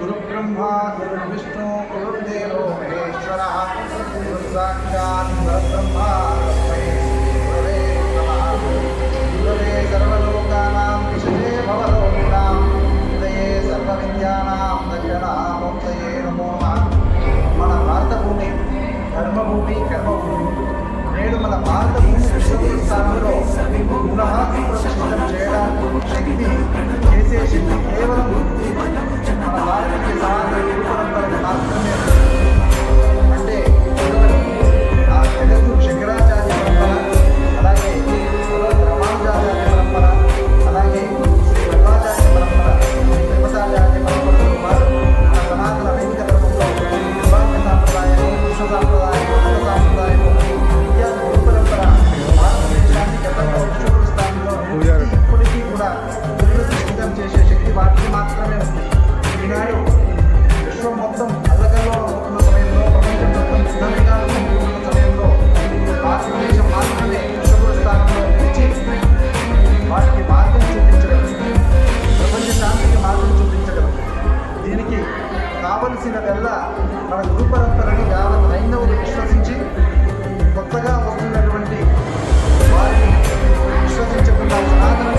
गुरुब्रह्मा गुरुर्विष्णु गुरुर्देवो महेश्वरः गुरुसाक्षात् परब्रह्मा तस्मै गुरवे नमः गुरवे सर्वलोकानां నేడు మన భారత భూమి స్థానంలో పునః ప్రతిష్ఠితం చేయడానికి శక్తి చేసే శక్తి కేవలం మన గురు పరంపరని యావత్ హైందవులు విశ్వసించి కొత్తగా వస్తున్నటువంటి వారిని విశ్వసించకుండా సనాతన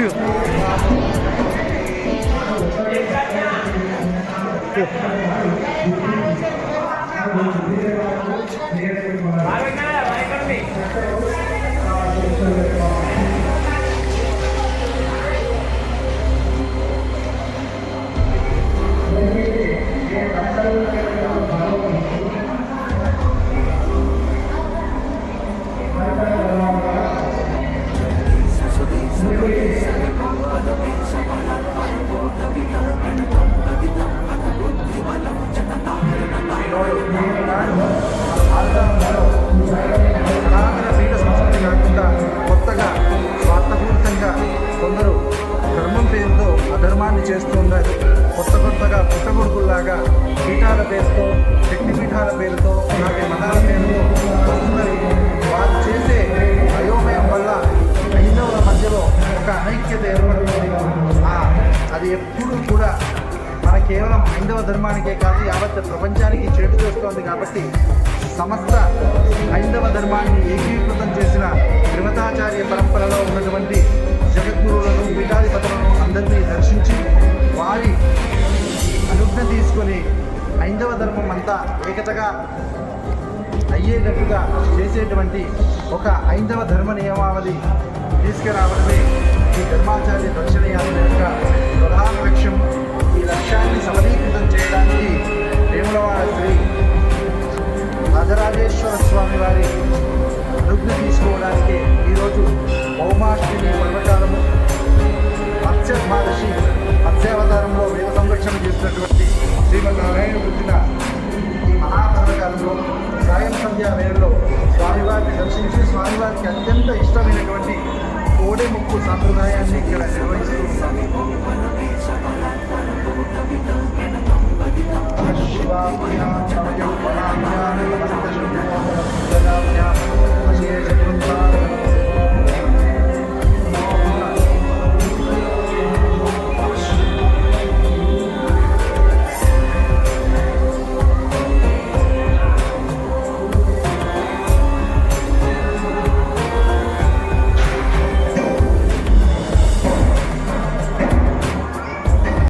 సనాతన చేస్తున్నారు చేస్తూ కొత్త కొత్తగా పుట్టగొడుకుల్లాగా పీఠాల పేరుతో శక్తి పీఠాల పేరుతో అలాగే మతాల పేరుతో వస్తున్నది వారు చేసే అయోమయం వల్ల హైందవుల మధ్యలో ఒక అనైక్యత ఏర్పడుతుంది. అది ఎప్పుడూ కూడా మన కేవలం హైందవ ధర్మానికే కాదు యావత్ ప్రపంచానికి చెడు చేస్తోంది కాబట్టి సమస్త హైందవ ధర్మాన్ని ఏకీకృతం చేసిన త్రిమతాచార్య పరంపరలో ఉన్నటువంటి జగద్గురువులను పీఠాధిపతులను హైందవ ధర్మం అంతా ఏకతగా అయ్యేటట్టుగా చేసేటువంటి ఒక హైందవ ధర్మ నియమావళి తీసుకురావడమే ఈ ధర్మాచార్య రక్షణ యాత్ర యొక్క ప్రధాన లక్ష్యం. ఈ లక్ష్యాన్ని సమలీకృతం చేయడానికి వేములవాడ శ్రీ రాజరాజేశ్వర స్వామి వారి అనుజ్ఞ తీసుకోవడానికి ఈరోజు పౌమాష్టమి పర్వకాలము మత్స్య మహర్షి మత్స్యావతారంలో వేద సంరక్షణ చేసినటువంటి